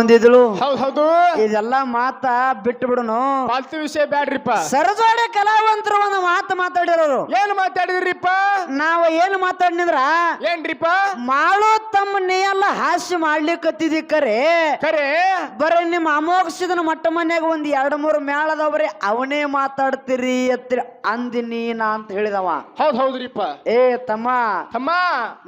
ಬಂದಿದ್ಳು ಹೌದ್ ಹೌದು. ಇದೆಲ್ಲ ಮಾತ ಬಿಟ್ಟು ಬಿಡನು ಪಾಲ್ತು ವಿಷಯ ಬ್ಯಾಡ್ರಿಪ್ಪ. ಸರಜೋಡೆ ಕಲಾವಂತರು ಒಂದು ಮಾತು ಮಾತಾಡಿರೋರು ಏನ್ ಮಾತಾಡಿದ್ರಿಪ್ಪ? ನಾವ ಏನ್ ಮಾತಾಡಿದ್ರ ಏನ್ರಿಪ್ಪ? ಮಾಳು ತಮ್ಮ ನೀಲ್ಲ ಹಾಸ್ಯ ಮಾಡ್ಲಿಕ್ಕತ್ತಿದಿ ಕರೆ. ಕರೆ? ಬರೀ ನಿಮ್ಮ ಅಮೋಘಸಿದನ ಮಟ್ಟ ಮನ್ಯಾಗ ಒಂದ್ ಎರಡ್ ಮೂರು ಮೇಳದವ್ರಿ ಅವನೇ ಮಾತಾಡ್ತೀರಿ ಅತ್ತ ಅಂದಿ ನೀನಾ ಅಂತ ಹೇಳಿದವ. ಹೌದ್ ಹೌದ್ರಿಪ್ಪ. ಏ ತಮ್ಮ ತಮ್ಮ.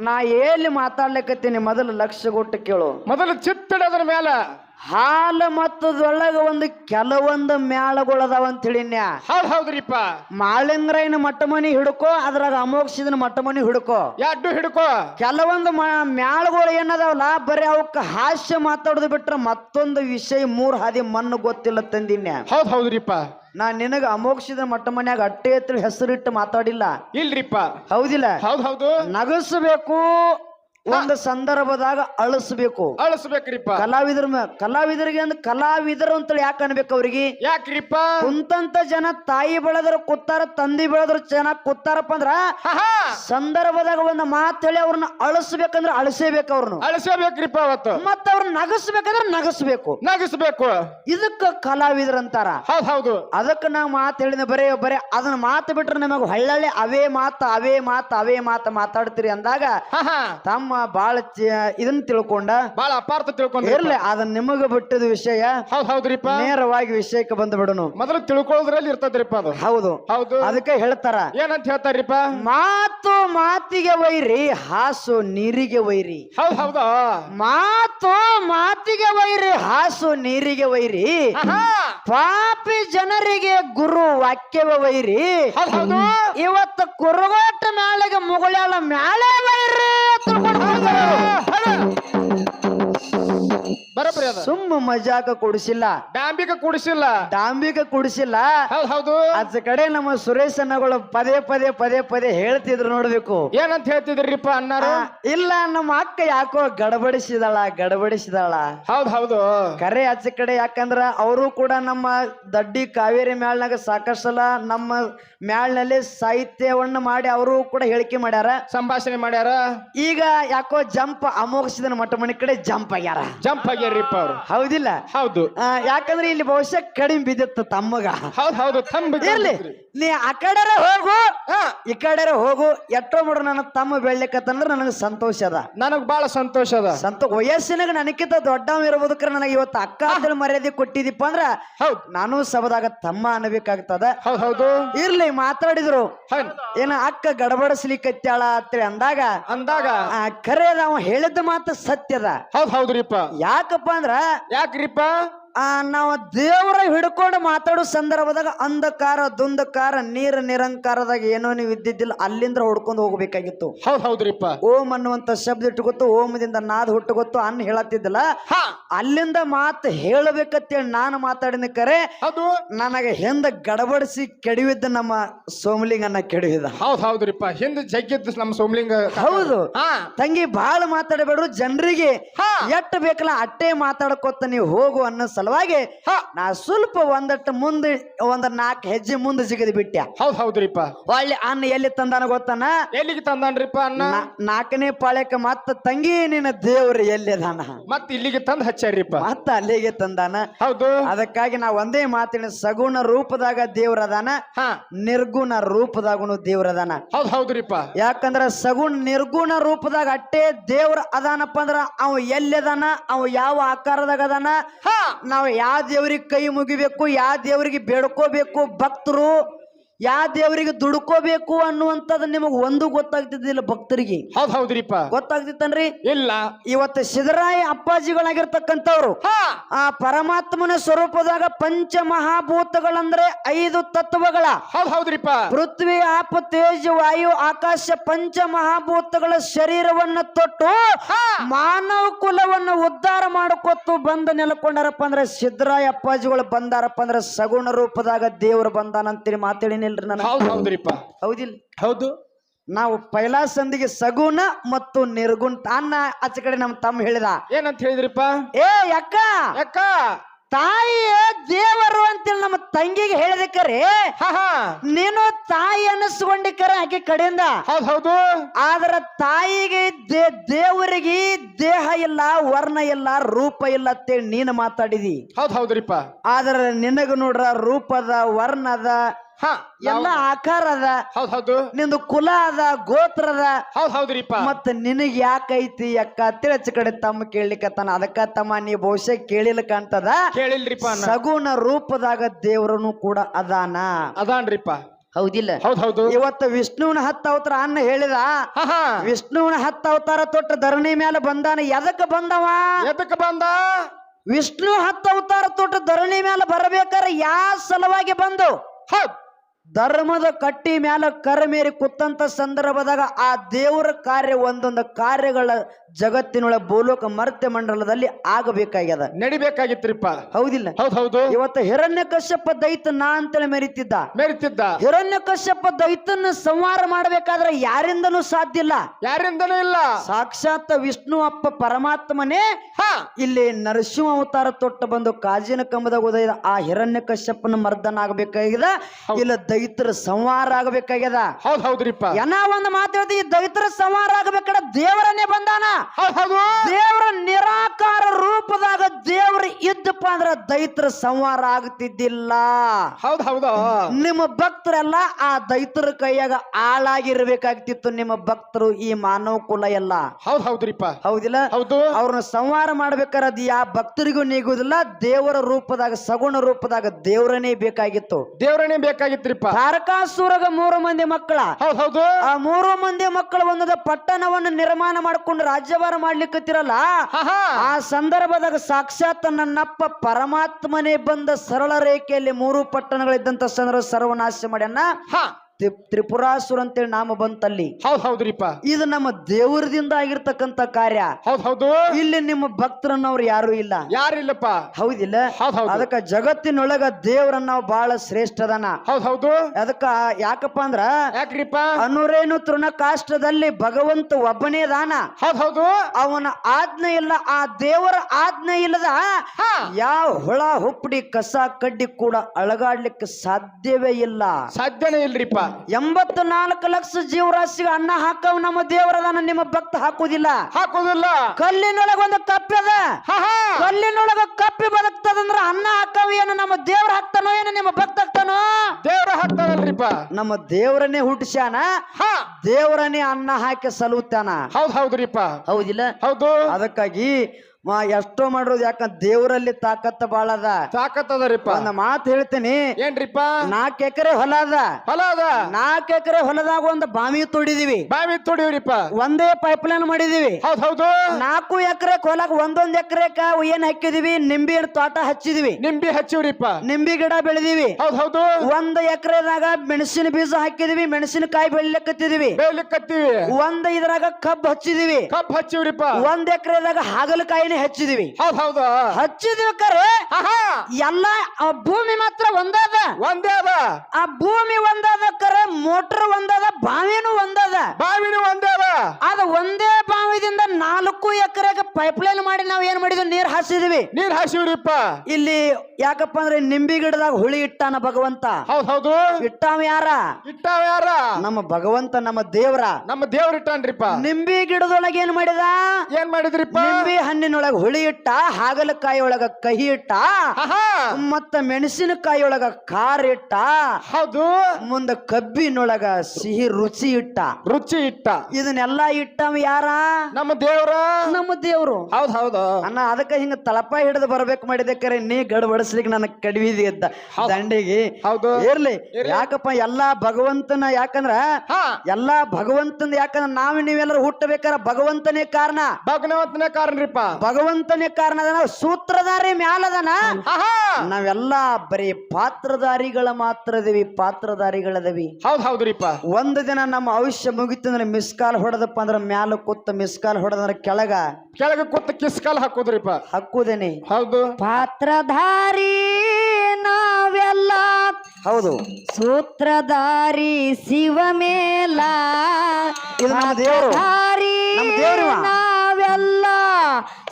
ನಾ ಎಲ್ಲಿ ಮಾತಾಡ್ಲಿಕ್ಕತ್ತೀನಿ ಮೊದಲು ಲಕ್ಷ ಕೊಟ್ಟು ಕೇಳು. ಮೊದಲು ಚಿತ್ತಿಡೋದ್ರ ಮೇಲೆ ಹಾಲು ಮತ್ತದೊಳಗ ಒಂದು ಕೆಲವೊಂದು ಮ್ಯಾಳಗಳದಾವ ಅಂತ ಹೇಳಿನ್ಯಾ ಹೌದ್ ಹೌದ್ರಿಪ್ಪ. ಮಾಳಿಂಗ್ರೈನ ಮಟ್ಟಮನಿ ಹಿಡ್ಕೋ ಅದ್ರಾಗ ಅಮೋಘಸಿದನ ಮಟ್ಟಮನಿ ಹಿಡ್ಕೋ. ಯಾಡ್ಡು ಹಿಡ್ಕೋ. ಕೆಲವೊಂದು ಮ್ಯಾಳ್ಗಳು ಏನದಾವಲ್ಲ ಬರೀ ಅವಕ್ಕ ಹಾಸ್ಯ ಮಾತಾಡುದು ಬಿಟ್ರೆ ಮತ್ತೊಂದು ವಿಷಯ ಮೂರ್ ಹಾದಿ ಮಣ್ಣು ಗೊತ್ತಿಲ್ಲ ತಂದಿನ್ಯ ಹೌದ್ ಹೌದ್ರಿಪ್ಪ. ನಾ ನಿನಗ ಅಮೋಕ್ಷಿದ ಮಟ್ಟ ಮನ್ಯಾಗ ಅಟ್ಟೆ ಹೆಸರಿಟ್ಟು ಮಾತಾಡಿಲ್ಲ. ಇಲ್ರಿಪ್ಪ. ಹೌದಿಲ್ಲ? ಹೌದ್ ಹೌದು. ನಗಸಬೇಕು ಒಂದು ಸಂದರ್ಭದಾಗ ಅಳಿಸ್ಬೇಕು. ಅಳಿಸ್ಬೇಕ್ರಿಪ್ಪ. ಕಲಾವಿದ್ರ ಕಲಾವಿದರಿಗೆ ಅಂದ್ರೆ ಕಲಾವಿದರು ಅಂತೇಳಿ ಯಾಕೆ ಅನ್ಬೇಕು ಅವ್ರಿಗೆ? ಯಾಕ್ರಿಪ್ಪ? ಕುಂತಂತ ಜನ ತಾಯಿ ಬೆಳೆದ್ರು ಕೂತಾರ ತಂದಿ ಬೆಳೆದ್ರು ಚೆನ್ನಾಗಿ ಕೂತಾರಪ್ಪ ಅಂದ್ರ ಸಂದರ್ಭದಾಗ ಒಂದು ಮಾತು ಹೇಳಿ ಅವ್ರನ್ನ ಅಳಿಸ್ಬೇಕಂದ್ರೆ ಅಳಿಸೇಬೇಕು ಅವ್ರನ್ನ. ಅಳಿಸಬೇಕ್ರಿಪ್ಪ ಅವತ್ತು. ಮತ್ತ ಅವ್ರನ್ನ ನಗಸ್ಬೇಕಂದ್ರೆ ನಗಸ್ಬೇಕು. ನಗಿಸ್ಬೇಕು. ಇದಕ್ಕ ಕಲಾವಿದ್ರು ಅಂತಾರ. ಹೌದು ಅದಕ್ಕೆ ನಾವು ಮಾತು ಹೇಳಿದ ಬರೇ ಬರೇ ಅದನ್ನ ಮಾತು ಬಿಟ್ರೆ ನಮಗೆ ಹಳ್ಳಳ್ಳಿ ಅವೇ ಮಾತು ಅವೇ ಮಾತು ಅವೇ ಮಾತು ಮಾತಾಡ್ತೀರಿ ಅಂದಾಗ ತಮ್ಮ ಬಾಳ ಇದನ್ನ ತಿಳ್ಕೊಂಡ ಬಾಳ ಅಪಾರ್ಥ ತಿಳ್ಕೊಂಡ ಇರ್ಲಿ ಅದನ್ನ ನಿಮಗ ಬಿಟ್ಟದ ವಿಷಯ ಹೌದ್ ಹೌದ್ರಿಪ್ಪ. ನೇರವಾಗಿ ವಿಷಯಕ್ಕೆ ಬಂದು ಬಿಡೋನು. ಮೊದಲು ತಿಳ್ಕೊಳ್ಳೋದ್ರಲ್ಲಿ ಇರ್ತದ್ರಿಪ್ಪ ಅದು. ಹೌದು. ಹೌದು. ಅದಕ್ಕೆ ಹೇಳ್ತಾರ. ಏನಂತ ಹೇಳ್ತಾರಿಪ್ಪ ಮಾತು ಮಾತಿಗೆ ವೈರಿ ಹಾಸು ನೀರಿಗೆ ವೈರಿ ಹೌದ್ ಹೌದಾ? ಮಾತು ಮಾತಿಗೆ ವೈರಿ ಹಾಸು ನೀರಿಗೆ ವೈರಿ ಪಾಪಿ ಜನರಿಗೆ ಗುರು ವಾಕ್ಯವ ವೈರಿ ಹೌದ್ ಹೌದು. ಇವತ್ತು ಕುರುಗೋಟ ಮ್ಯಾಲೆಗೆ ಮುಗುಳ್ಯಾಳ ಮ್ಯಾಲೆ ಅದ. ಸುಮ್ಮ ಮಜಾಕ ಕೊಡಿಸಿಲ್ಲ. ಡಾಂಬಿಕ ಕೂಡಿಸಿಲ್ಲ. ಡಾಂಬಿಕ ಕುಡಿಸಿಲ್ಲ. ಹೌದ್ ಹೌದು. ಅದ ಕಡೆ ನಮ್ಮ ಸುರೇಶ್ ಅನ್ನಗಳು ಪದೇ ಪದೇ ಪದೇ ಪದೇ ಹೇಳ್ತಿದ್ರು ನೋಡ್ಬೇಕು. ಏನಂತ ಹೇಳ್ತಿದ್ರಿಪ್ಪ ಅನ್ನಾರು ಆ, ಇಲ್ಲ ನಮ್ಮ ಅಕ್ಕ ಯಾಕೋ ಗಡಬಡಿಸಿದಾಳ ಗಡಬಡಿಸಿದಾಳ. ಹೌದ್ ಹೌದು. ಕರೆ ಅಚ್ಚ ಕಡೆ ಯಾಕಂದ್ರ ಅವರು ಕೂಡ ನಮ್ಮ ದಡ್ಡಿ ಕಾವೇರಿ ಮ್ಯಾಳ್ನಾಗ ಸಾಕಷ್ಟು ಸಲ ನಮ್ಮ ಮ್ಯಾಳ್ನಲ್ಲಿ ಸಾಹಿತ್ಯವನ್ನ ಮಾಡಿ ಅವರು ಕೂಡ ಹೇಳಿಕೆ ಮಾಡ್ಯಾರ. ಸಂಭಾಷಣೆ ಮಾಡ್ಯಾರ. ಈಗ ಯಾಕೋ ಜಂಪ್ ಅಮೋಘಸಿದನ ಮಟ್ಟ ಮನೆ ಕಡೆ ಜಂಪ್ ಆಗ್ಯಾರ. ಜಂಪ್ ಆಗ್ಯಾರಿಪ್ಪ ಅವ್ರು ಹೌದಿಲ್ಲ. ಹೌದು. ಆ, ಯಾಕಂದ್ರೆ ಇಲ್ಲಿ ಬಹುಶಃ ಕಡಿಮೆ ಬಿದ್ದಿತ್ತು ತಮ್ಮಗ. ಹೌದು ಹೌದು ತಂಬ ಇರ್ಲಿ. ನೀ ಆ ಕಡೆರ ಹೋಗು. ಈ ಕಡೆರ ಹೋಗು. ಎಷ್ಟೋ ಮಾಡ್ರು ನನ್ನ ತಮ್ಮ ಬೆಳ್ಲಿಕತ್ತಂದ್ರ ನನಗೆ ಸಂತೋಷ ಅದ. ನನಗ್ ಬಹಳ ಸಂತೋಷ ಅದ. ಸಂತ ವಯಸ್ಸಿನಾಗ ನನಕ್ಕಿಂತ ದೊಡ್ಡವ ಇರ್ಬೋದಕ್ರ ನನಗೆ ಇವತ್ತು ಅಕ್ಕ ಅಂತೇಳಿ ಮರ್ಯಾದೆ ಕೊಟ್ಟಿದಿಪ್ಪ ಅಂದ್ರ ಹೌದ್. ನಾನು ಸಬದಾಗ ತಮ್ಮ ಅನ್ಬೇಕಾಗ್ತದ ಹೌದ್ ಹೌದು. ಇರ್ಲಿ ಮಾತಾಡಿದ್ರು. ಏನ ಅಕ್ಕ ಗಡಬಡಿಸ್ಲಿಕ್ಕತ್ಯಾಳ ಅಂತೇಳಿ ಅಂದಾಗ ಅಂದಾಗ ಆ ಖರೆ ಅದ ಅವ ಹೇಳಿದ ಮಾತು ಸತ್ಯದ. ಹೌದ್ ಹೌದ್ರಿಪ್ಪ. ಯಾಕಪ್ಪ ಅಂದ್ರ ಯಾಕ್ರಿಪ್ಪ? ನಾವು ದೇವರ ಹಿಡ್ಕೊಂಡು ಮಾತಾಡೋ ಸಂದರ್ಭದಾಗ ಅಂಧಕಾರ ದುಂದಕಾರ ನೀರ ನಿರಂಕಾರದಾಗ ಏನೋ ನೀವು ಇದ್ದಿದ್ದಿಲ್ಲ ಅಲ್ಲಿಂದ ಹುಡ್ಕೊಂಡು ಹೋಗ್ಬೇಕಾಗಿತ್ತು. ಹೌದ್ ಹೌದ್ರಿಪ್ಪ. ಓಂ ಅನ್ನುವಂತ ಶಬ್ದ ಇಟ್ಟುಗೊತ್ತು ಓಮದಿಂದ ನಾದ್ ಹುಟ್ಟುಗೊತ್ತು ಅನ್ನ ಹೇಳತ್ತಿದ್ದಲ್ಲ. ಅಲ್ಲಿಂದ ಮಾತು ಹೇಳಬೇಕಂತೇಳಿ ನಾನು ಮಾತಾಡಿದ ಕರೆ ಅದು ನನಗೆ ಹಿಂದ ಗಡಬಡಿಸಿ ಕೆಡವಿದ್ದ ನಮ್ಮ ಸೋಮಲಿಂಗನ್ನ ಕೆಡವಿದ. ಹೌದ್ ಹೌದ್ರಿಪ್ಪ. ಹಿಂದ್ ಜಗ್ಗಿದ್ದು ನಮ್ಮ ಸೋಮಲಿಂಗ. ಹೌದು. ತಂಗಿ ಬಾಳ ಮಾತಾಡಬೇಡ್ರು ಜನರಿಗೆ. ಎಟ್ಟು ಬೇಕಲ್ಲ ಅಟ್ಟೆ ಮಾತಾಡ್ಕೊತ ನೀವು ಹೋಗು ಅನ್ನೋ ಸಲುವಾಗಿ ಹಾ. ನಾ ಸ್ವಲ್ಪ ಒಂದಟ್ಟು ಮುಂದೆ ಒಂದ್ ನಾಲ್ಕು ಹೆಜ್ಜೆ ಮುಂದೆ ಜಿಗದ್ ಬಿಟ್ಟೆ. ಹೌದ್ ಹೌದ್ರಿಪ್ಪ. ಒಳ್ಳೆ ಅನ್ನ ಎಲ್ಲಿ ತಂದಾನ ಗೊತ್ತಾನ? ಎಲ್ಲಿಗೆ ತಂದಾನ್ರಿಪ್ಪ ಅನ್ನ? ನಾಲ್ಕನೇ ಪಾಳ್ಯಕ್ಕೆ ಮತ್ತ ತಂಗಿ ನಿನ್ನ ದೇವ್ರ ಎಲ್ಲಿದಾನ ಮತ್ತ ಇಲ್ಲಿಗೆ ತಂದ್ ಹಚ್ಚಾರಿಪ್ಪ ಮತ್ತ ಅಲ್ಲಿಗೆ ತಂದಾನ? ಹೌದು. ಅದಕ್ಕಾಗಿ ನಾ ಒಂದೇ ಮಾತಿನ ಸಗುಣ ರೂಪದಾಗ ದೇವ್ರದಾನ ಹಾ. ನಿರ್ಗುಣ ರೂಪದಾಗನು ದೇವ್ರದಾನ ಹೌದ್ ಹೌದ್ರಿಪ್ಪ. ಯಾಕಂದ್ರ ಸಗುಣ ನಿರ್ಗುಣ ರೂಪದಾಗ ಅಟ್ಟೆ ದೇವ್ರ ಅದಾನಪ್ಪ ಅಂದ್ರ ಅವ ಎಲ್ಲಿದಾನ ಅವ ಯಾವ ಆಕಾರದಾಗ ಅದಾನ? ಹಾ. ನಾವು ಯಾವ ದೇವ್ರಿಗೆ ಕೈ ಮುಗಿಬೇಕು ಯಾವ ದೇವ್ರಿಗೆ ಬೇಡ್ಕೋಬೇಕು ಭಕ್ತರು ಯಾವ ದೇವರಿಗೆ ದುಡ್ಕೋಬೇಕು ಅನ್ನುವಂಥದ್ದು ನಿಮಗೆ ಒಂದು ಗೊತ್ತಾಗ್ತಿದ್ದಿಲ್ಲ ಭಕ್ತರಿಗೆ. ಹೌದ್ ಹೌದ್ರಿಪ್ಪ. ಗೊತ್ತಾಗ್ತಿತ್ತನ್ರಿ? ಇಲ್ಲ. ಇವತ್ತು ಸಿದ್ದರಾಯ ಅಪ್ಪಾಜಿಗಳಾಗಿರ್ತಕ್ಕಂಥವ್ರು ಆ ಪರಮಾತ್ಮನ ಸ್ವರೂಪದಾಗ ಪಂಚ ಮಹಾಭೂತಗಳಂದ್ರೆ ಐದು ತತ್ವಗಳ. ಹೌದ್ ಹೌದ್ರಿಪ್ಪ. ಪೃಥ್ವಿ ಆಪ ತೇಜ ವಾಯು ಆಕಾಶ ಪಂಚ ಮಹಾಭೂತಗಳ ಶರೀರವನ್ನ ತೊಟ್ಟು ಮಾನವ ಕುಲವನ್ನು ಉದ್ಧಾರ ಮಾಡಿಕೊತ್ತು ಬಂದು ನೆಲಕೊಂಡಾರಪ್ಪ ಅಂದ್ರೆ ಸಿದ್ದರಾಯ ಅಪ್ಪಾಜಿಗಳು ಬಂದಾರಪ್ಪ ಅಂದ್ರೆ ಸಗುಣ ರೂಪದಾಗ ದೇವರು ಬಂದಾನಂತೇಳಿ ಮಾತಾಡಿನಿಲ್ರಿ ನಾನು ಹೌದ್ ಹೌದ್ರಿಪ್ಪ. ಹೌದಿಲ್ಲ ಹೌದು. ನಾವು ಪೈಲಾ ಸಂದಿಗೆ ಸಗುಣ ಮತ್ತು ನಿರ್ಗುಣ ಅನ್ನ ಆಚೆ ಕಡೆ ನಮ್ಮ ತಮ್ಮ ಹೇಳಿದ. ಏನಂತ ಹೇಳಿದ್ರಿಪ್ಪ? ಏ ಅಕ್ಕ ಯಾಕ ತಾಯಿಯ ದೇವರು ಅಂತೇಳಿ ನಮ್ಮ ತಂಗಿಗೆ ಹೇಳಿದಕ್ಕರೆ ಹಾ ಹಾ. ನೀನು ತಾಯಿ ಅನ್ನಿಸ್ಕೊಂಡಿಕ್ಕರೆ ಆಕೆ ಕಡೆಯಿಂದ. ಹೌದ್ ಹೌದು. ಆದ್ರ ತಾಯಿಗೆ ದೇ- ದೇವರಿಗೆ ದೇಹ ಇಲ್ಲ ವರ್ಣ ಇಲ್ಲ ರೂಪ ಇಲ್ಲ ಅಂತೇಳಿ ನೀನು ಮಾತಾಡಿದಿ. ಹೌದ್ ಹೌದ್ರಿಪ್ಪ. ಆದ್ರ ನಿನಗ ನೋಡ್ರ ರೂಪದ ವರ್ಣದ ಹಾ ಎಲ್ಲ ಆಕಾರ ಅದ ಹೌದ್ ಹೌದು. ನಿಂದು ಕುಲ ಅದ ಗೋತ್ರ ಅದ ಹೌದ್ ಹೌದ್ರಿಪ್ಪ. ಮತ್ತ ನಿನಗ್ ಯಾಕೈತಿ ಅಕ್ಕ? ತಿಳಚ ಕಡೆ ತಮ್ಮ ಕೇಳಲಿಕ್ಕತ್ತಾನ ಅದಕ್ಕ ತಮ್ಮ ನೀ ಬಹುಶಃ ಕೇಳಿಲ್ ಕಾಣ್ತದ ಕೇಳಿಲ್ರಿಪ್ಪ ಅಣ್ಣ ಸಗುಣ ರೂಪದಾಗ ದೇವ್ರನು ಕೂಡ ಅದಾನ. ಅದಾನ್ರಿಪ್ಪ. ಹೌದಿಲ್ಲ. ಹೌದ್ ಹೌದು. ಇವತ್ತು ವಿಷ್ಣುವಿನ ಹತ್ತ ಅವತಾರ ಅನ್ನ ಹೇಳಿದ. ಹಾ ಹಾ. ವಿಷ್ಣುವಿನ ಹತ್ತ ಅವತಾರ ತೊಟ್ಟ ಧರಣಿ ಮೇಲೆ ಬಂದಾನ. ಎದಕ್ ಬಂದವ? ಎದಕ್ ಬಂದ? ವಿಷ್ಣು ಹತ್ತ ಅವತಾರ ತೊಟ್ಟ ಧರಣಿ ಮೇಲೆ ಬರಬೇಕಾದ್ರೆ ಯಾ ಸಲುವಾಗಿ ಬಂದು? ಹೌದ್. ಧರ್ಮದ ಕಟ್ಟಿ ಮ್ಯಾಲ ಕರಮೇರಿ ಕುತ್ತಂತ ಸಂದರ್ಭದಾಗ ಆ ದೇವರ ಕಾರ್ಯ ಒಂದೊಂದು ಕಾರ್ಯಗಳ ಜಗತ್ತಿನೊಳಗೆ ಭೂಲೋಕ ಮರ್ತ್ಯ ಮಂಡಲದಲ್ಲಿ ಆಗಬೇಕಾಗ್ಯದ. ನಡಿಬೇಕಾಗಿತ್ರಿಪ್ಪ ಹೌದಿಲ್ಲ? ಹೌದ್ ಹೌದು. ಇವತ್ತು ಹಿರಣ್ಯ ಕಶ್ಯಪ ದೈತ ನಾ ಅಂತೇಳಿ ಮೆರಿತಿದ್ದ. ಮೆರಿತಿದ್ದ. ಹಿರಣ್ಯ ಕಶ್ಯಪ ದೈತನ ಸಂಹಾರ ಮಾಡಬೇಕಾದ್ರೆ ಯಾರಿಂದನೂ ಸಾಧ್ಯ ಇಲ್ಲ. ಯಾರಿಂದನೂ ಇಲ್ಲ. ಸಾಕ್ಷಾತ್ ವಿಷ್ಣು ಅಪ್ಪ ಪರಮಾತ್ಮನೇ. ಹಾ. ಇಲ್ಲಿ ನರಸಿಂಹ ಅವತಾರ ತೊಟ್ಟ ಬಂದು ಕಾಜಿನ ಕಂಬದ ಉದಯದ ಆ ಹಿರಣ್ಯ ಕಶ್ಯಪನ ಮರ್ದನ ಆಗ್ಬೇಕಾಗ್ಯದ ಇಲ್ಲ ದೈತರ ಸಂಹಾರ ಆಗಬೇಕಾಗ್ಯದ. ಹೌದ್ ಹೌದ್ರಿಪ್ಪ. ಏನ ಒಂದ್ ಮಾತು ಈ ದೈತ್ರ ಸಂಹಾರ ಆಗ್ಬೇಕಾದ್ರೆ ದೇವರನ್ನೇ ಬಂದಾನ. ಹೌದ್ ಹೌದು. ದೇವರ ನಿರಾಕಾರ ರೂಪದಾಗ ದೇವ್ರ ಇದ್ದಪ್ಪ ಅಂದ್ರ ದೈತ್ರ ಸಂಹಾರ ಆಗ್ತಿದ್ದಿಲ್ಲ. ಹೌದ್ ಹೌದು. ನಿಮ್ಮ ಭಕ್ತರೆಲ್ಲ ಆ ದೈತ್ರ ಕೈಯಾಗ ಆಳಾಗಿರ್ಬೇಕಾಗ್ತಿತ್ತು. ನಿಮ್ಮ ಭಕ್ತರು ಈ ಮಾನವ ಕುಲ ಎಲ್ಲ. ಹೌದ್ ಹೌದ್ರಿಪ್ಪ. ಹೌದಿಲ್ಲ? ಹೌದು. ಅವ್ರನ್ನ ಸಂಹಾರ ಮಾಡ್ಬೇಕಾದ್ರೆ ಅದು ಯಾವ ಭಕ್ತರಿಗೂ ನೀಗುದಿಲ್ಲ ದೇವರ ರೂಪದಾಗ ಸಗುಣ ರೂಪದಾಗ ದೇವರನೇ ಬೇಕಾಗಿತ್ತು. ದೇವ್ರನೇ ಬೇಕಾಗಿತ್ರಿಪ್ಪ. ತಾರಕಾಸುರಗ ಮೂರು ಮಂದಿ ಮಕ್ಕಳ. ಹೌದ್ ಆ ಮೂರು ಮಂದಿ ಮಕ್ಕಳು ಒಂದದ ಪಟ್ಟಣವನ್ನು ನಿರ್ಮಾಣ ಮಾಡ್ಕೊಂಡು ರಾಜ್ಯಭಾರ ಮಾಡ್ಲಿಕ್ಕತ್ತಿರಲ್ಲ? ಆ ಸಂದರ್ಭದಾಗ ಸಾಕ್ಷಾತ್ ನನ್ನಪ್ಪ ಪರಮಾತ್ಮನೇ ಬಂದ ಸರಳ ರೇಖೆಯಲ್ಲಿ ಮೂರು ಪಟ್ಟಣಗಳಿದ್ದಂತ ಸಂದರ್ಭ ಸರ್ವನಾಶ ತ್ರಿ- ತ್ರಿಪುರಾಸುರ ಅಂತೇಳಿ ನಾಮ ಬಂತಲ್ಲಿ. ಹೌದ್ ಹೌದ್ರಿಪ್ಪ. ಇದು ನಮ್ಮ ದೇವರದಿಂದ ಆಗಿರ್ತಕ್ಕಂತ ಕಾರ್ಯ. ಹೌದ್ ಹೌದು. ಇಲ್ಲಿ ನಿಮ್ಮ ಭಕ್ತರನ್ನವ್ರು ಯಾರು ಇಲ್ಲ. ಯಾರಿಲ್ಲಪ್ಪ ಹೌದಿಲ್ಲ? ಹೌದ್ ಅದಕ್ಕ ಜಗತ್ತಿನೊಳಗ ದೇವರನ್ನ ಬಹಳ ಶ್ರೇಷ್ಠದನ ಹೌದ್ ಹೌದು. ಅದಕ್ಕ ಯಾಕಪ್ಪ ಅಂದ್ರ ಯಾಕ್ರಿಪ್ಪ? ಅನುರೇನು ತೃಣಕಾಷ್ಟದಲ್ಲಿ ಭಗವಂತ ಒಬ್ಬನೇ ದಾನ ಹೌದ್ ಹೌದು. ಅವನ ಆಜ್ಞೆ ಇಲ್ಲ ಆ ದೇವರ ಆಜ್ಞೆ ಇಲ್ಲದ ಯಾವ ಹುಳ ಹುಪ್ಪಡಿ ಕಸ ಕಡ್ಡಿ ಕೂಡ ಅಳಗಾಡ್ಲಿಕ್ಕೆ ಸಾಧ್ಯವೇ ಇಲ್ಲ. ಸಾಧ್ಯನೇ ಇಲ್ರಿಪ್ಪ. ಎಂಬತ್ತು ನಾಲ್ಕು ಲಕ್ಷ ಜೀವರಾಶಿಗೆ ಅನ್ನ ಹಾಕವ್ ನಮ್ಮ ದೇವರದನ್ನ ನಿಮ್ಮ ಭಕ್ತ ಹಾಕುದಿಲ್ಲ ಹಾಕುದಿಲ್ಲ ಕಲ್ಲಿನೊಳಗ ಒಂದು ಕಪ್ಪದ ಹಾ ಹಾ. ಕಲ್ಲಿನೊಳಗ ಕಪ್ಪಿ ಬದುಕ್ತದಂದ್ರ ಅನ್ನ ಹಾಕವ ಏನು ನಮ್ಮ ದೇವ್ರ ಹಾಕ್ತಾನೋ ಏನು ನಿಮ್ಮ ಭಕ್ತ ಹಾಕ್ತಾನೋ? ದೇವ್ರ ಹಾಕ್ತಾನಲ್ರಿಪ್ಪ ನಮ್ಮ ದೇವರನ್ನೇ ಹುಟ್ಟಿಸ್ಯಾನ. ಹಾ. ದೇವರನ್ನೇ ಅನ್ನ ಹಾಕಿ ಸಲುತ್ತಾನ. ಹೌದ್ ಹೌದ್ರಿಪ್ಪ. ಹೌದಿಲ್ಲ? ಹೌದು. ಅದಕ್ಕಾಗಿ ಮಾ ಎಷ್ಟೋ ಮಾಡಿರೋದು ಯಾಕಂದ್ರೆ ದೇವರಲ್ಲಿ ತಾಕತ್ತ ಬಾಳ ಅದ. ತಾಕತ್ ಅದರಿಪ್ಪ. ಒಂದ್ ಮಾತು ಹೇಳ್ತೀನಿ. ಏನ್ರಿಪ್ಪ? ನಾಲ್ಕು ಎಕರೆ ಹೊಲ ಅದ. ಹೊಲ ಅದ? ನಾಲ್ಕು ಎಕರೆ ಹೊಲದಾಗ ಒಂದು ಬಾವಿ ತೊಡಿದಿವಿ. ಬಾವಿ ತೊಡಿವ್ರಿಪ್ಪ. ಒಂದೇ ಪೈಪ್ ಲೈನ್ ಮಾಡಿದೀವಿ. ಹೌದ್ ಹೌದು. ನಾಲ್ಕು ಎಕರೆ ಹೊಲಕ್ ಒಂದೊಂದ್ ಎಕರೆಕ ಏನ್ ಹಾಕಿದಿವಿ? ನಿಂಬಿ ತೋಟ ಹಚ್ಚಿದಿವಿ. ನಿಂಬಿ ಹಚ್ಚಿವ್ರಿಪ್ಪ. ನಿಂಬಿ ಗಿಡ ಬೆಳೆದಿವಿ. ಹೌದ್ ಹೌದು. ಒಂದ್ ಎಕರೆದಾಗ ಮೆಣಸಿನ ಬೀಜ ಹಾಕಿದಿವಿ ಮೆಣಸಿನಕಾಯಿ ಬೆಳಿಲಕತ್ತಿದಿವಿ ಬೇಯ್ಲಿಕ್ಕತ್ತೀವಿ ಒಂದ್ ಇದ್ರಾಗ ಕಬ್ಬು ಹಚ್ಚಿದಿವಿ. ಕಪ್ ಹಚ್ಚಿವ್ರಿಪ್ಪ. ಒಂದ್ ಎಕರೆದಾಗ ಹಾಗಲಕಾಯಿನೇ ಹಚ್ಚಿದಿವಿ. ಹೌದ್ ಹೌದು. ಹಚ್ಚಿದಿವಿ ಕರೆ. ಹಾ ಹಾ ಎಲ್ಲ ಆ ಭೂಮಿ ಮಾತ್ರ ಒಂದದ ಒಂದೇ ಅದ. ಆ ಭೂಮಿ ಒಂದಾದ ಕರೆ. ಮೋಟರ್ ಒಂದದ ಬಾವಿನೂ ಒಂದದ. ಬಾವಿನೂ ಒಂದದ ಅದ ಒಂದೇ ಬಾವಿದಿಂದ ನಾಲ್ಕು ಎಕರೆಗೆ ಪೈಪ್ ಲೈನ್ ಮಾಡಿ ನಾವು ಏನ್ ಮಾಡಿದ್ವಿ? ನೀರ್ ಹಾಸಿದ್ವಿ. ನೀರ್ ಹಾಸಿವ್ರಿಪ್ಪ. ಇಲ್ಲಿ ಯಾಕಪ್ಪ ಅಂದ್ರೆ ನಿಂಬಿ ಗಿಡದಾಗ ಹುಳಿ ಇಟ್ಟಾನ ಭಗವಂತ. ಹೌದ್ ಹೌದು. ಇಟ್ಟಾವ ಯಾರ? ಇಟ್ಟಾವ ಯಾರ? ನಮ್ಮ ಭಗವಂತ ನಮ್ಮ ದೇವ್ರ. ನಮ್ಮ ದೇವ್ರ ಇಟ್ಟಾನ್ರಿಪ್ಪ. ನಿಂಬಿ ಗಿಡದೊಳಗೆ ಏನ್ ಮಾಡಿದ? ಏನ್ ಮಾಡಿದ್ರಿಪ್ಪ? ನಿಂಬಿ ಹಣ್ಣಿನೊಳಗ ಹುಳಿ ಇಟ್ಟ ಹಾಗಲಕಾಯಿ ಒಳಗ ಕಹಿ ಇಟ್ಟ ಮತ್ತ ಮೆಣಸಿನಕಾಯಿ ಒಳಗ ಖಾರ ಇಟ್ಟ ಹೌದು. ಮುಂದ ಕಬ್ಬಿನೊಳಗ ಸಿಹಿ ರುಚಿ ಇಟ್ಟ. ರುಚಿ ಇಟ್ಟ. ಇದನ್ನೆಲ್ಲ ಇಟ್ಟ ಯಾರ? ನಮ್ಮ ದೇವ್ರ? ನಮ್ಮ ದೇವ್ರು. ಹೌದ್ ಹೌದು. ಅನ್ನ ಅದಕ್ಕೆ ಹಿಂಗ ತಳಪ ಹಿಡಿದು ಬರ್ಬೇಕು ಮಾಡಿದೆ ಕರೆ ನೀ ಗಡಬಡಿಸ್ಲಿಕ್ಕೆ ನನ್ನ ಕಡಿವಿದಿ ಇದ್ದ ದಂಡಿಗೆ. ಹೌದು. ಇರ್ಲಿ. ಯಾಕಪ್ಪ ಎಲ್ಲಾ ಭಗವಂತನ ಯಾಕಂದ್ರ ಎಲ್ಲಾ ಭಗವಂತನ ಯಾಕಂದ್ರ ನಾವ್ ನೀವೆಲ್ಲರೂ ಹುಟ್ಟಬೇಕಾರ ಭಗವಂತನೇ ಕಾರಣ. ಭಗವಂತನೇ ಕಾರಣರಿಪ್ಪ ಭಗವಂತನೇ ಕಾರಣ ಅದನ ಸೂತ್ರಧಾರಿ ಮ್ಯಾಲದನ. ನಾವೆಲ್ಲಾ ಬರೀ ಪಾತ್ರಧಾರಿಗಳ ಮಾತ್ರ ಇದೀವಿ ಪಾತ್ರಧಾರಿಗಳದವಿ. ಹೌದ್ ಹೌದ್ರಿಪ್ಪ ಒಂದು ದಿನ ನಮ್ಮ ಆಯುಷ್ಯ ಮುಗಿತಂದ್ರೆ ಮಿಸ್ ಕಾಲ್ ಹೊಡೆದಪ್ಪ ಅಂದ್ರೆ ಮ್ಯಾಲ ಕೂತ ಮಿಸ್ ಕಾಲ್ ಹೊಡೆದಂದ್ರ ಕೆಳಗ ಕೆಳಗೆ ಕೂತ ಕಿಸ್ ಕಾಲ್ ಹಾಕೋದ್ರಿಪ್ಪ ಹಾಕುದೇನೆ. ಹೌದು. ಪಾತ್ರಧಾರಿ ನಾವೆಲ್ಲ ಹೌದು. ಸೂತ್ರಧಾರಿ ಶಿವ ಮೇಲ ಇದು ನಮ್ಮ ದೇವರು. ಧಾರಿ ನಮ್ಮ ದೇವ್ರು ಇವ. ನಾವೆಲ್ಲ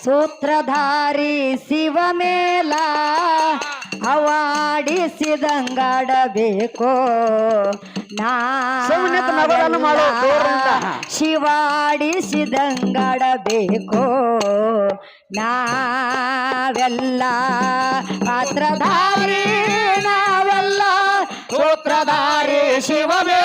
ಸೂತ್ರಧಾರಿ ಶಿವ ಮೇಲ ಅವಾಡಿಸಿದಂಗಾಡಬೇಕು. ನಾ ಸುಮ್ನಿತ್ ನಗೋದನ್ನು ಮಾಡು, ದೂರದಿಂದ. ಶಿವಾಡಿಸಿದಂಗಾಡಬೇಕು ನಾವೆಲ್ಲ ಪಾತ್ರಧಾರಿ ನಾವೆಲ್ಲ ಸೂತ್ರಧಾರಿ ಶಿವನೇ